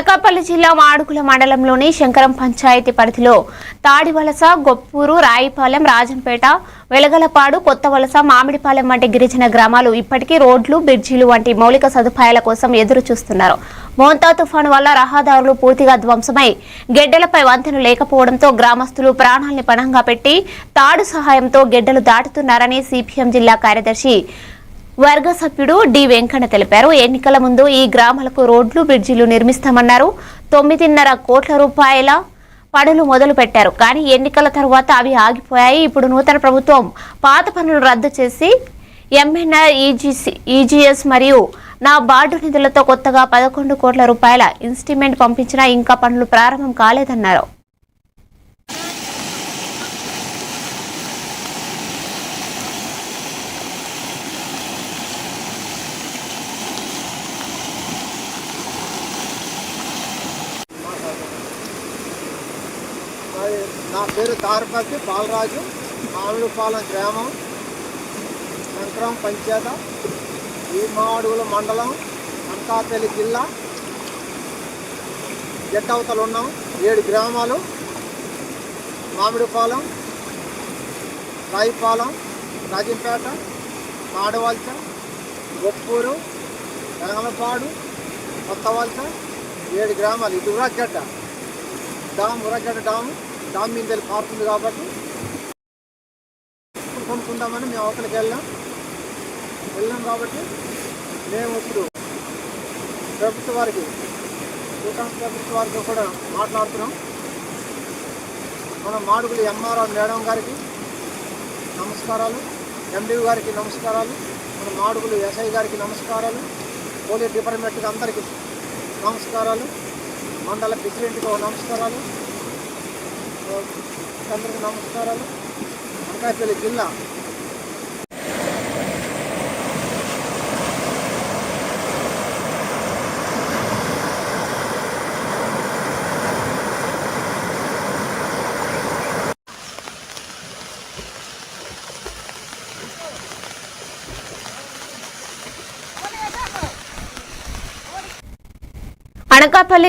అనకాపల్లి జిల్లా మాడుగుల మండలంలోని శంకరం పంచాయతీ పరిధిలో తాడివలస గొప్పూరు రాయిపాలెం రాజంపేట వెలగలపాడు కొత్తవలస మామిడిపాలెం వంటి గిరిజన గ్రామాలు ఇప్పటికీ రోడ్లు బ్రిడ్జీలు వంటి మౌలిక సదుపాయాల కోసం ఎదురు చూస్తున్నారు. మోంతా తుఫాను వల్ల రహదారులు పూర్తిగా ధ్వంసమై గెడ్డలపై వంతెన లేకపోవడంతో గ్రామస్తులు ప్రాణాల్ని పణంగా పెట్టి తాడు సహాయంతో గెడ్డలు దాటుతున్నారని సిపిఎం జిల్లా కార్యదర్శి వర్గ సభ్యుడు డి వెంకన్న తెలిపారు. ఎన్నికల ముందు ఈ గ్రామాలకు రోడ్లు బ్రిడ్జిలు నిర్మిస్తామన్నారు. తొమ్మిదిన్నర కోట్ల రూపాయల పనులు మొదలు పెట్టారు. కానీ ఎన్నికల తర్వాత అవి ఆగిపోయాయి. ఇప్పుడు నూతన ప్రభుత్వం పాత పనులు రద్దు చేసి ఎంఎన్ఆర్ ఈజీసీ ఈజీఎస్ మరియు నా బార్డు నిధులతో కొత్తగా పదకొండు కోట్ల రూపాయల ఇన్స్టిమెంట్ పంపించినా ఇంకా పనులు ప్రారంభం కాలేదన్నారు. నా పేరు తారపతి బాలరాజు. మామిడిపాలెం గ్రామం. సంక్రాం పంచాయత. ఈమాడుగుల మండలం అనకాపల్లి జిల్లా. జట్టవతలు ఉన్నాం. ఏడు గ్రామాలు. మామిడిపాలెం రాయిపాలెం రాజంపేట మాడవలస గొప్పూరు రంగలపాడు కొత్తవలస. ఏడు గ్రామాలు. ఇది ఉరగడ్డ డామ్ ఉరగడ్డ డాము. దాని మీద వెళ్ళి కాబట్టి కొనుక్కుందామని మేము అవతలకి వెళ్ళాం. వెళ్ళాం కాబట్టి మేము ఇప్పుడు ప్రభుత్వ వారికి భూటాన్ ప్రభుత్వ వారితో కూడా మాట్లాడుతున్నాం. మన మాడుగులు ఎంఆర్ఆర్ మేడం గారికి నమస్కారాలు ఎండీ గారికి నమస్కారాలు మన మాడుగులు ఎస్ఐ గారికి నమస్కారాలు పోలీస్ డిపార్ట్మెంట్కి అందరికీ నమస్కారాలు మండల ప్రెసిడెంట్కి నమస్కారాలు. అందరికీ నమస్కారాలు. అనకాపల్లి జిల్లా అనకాపల్లి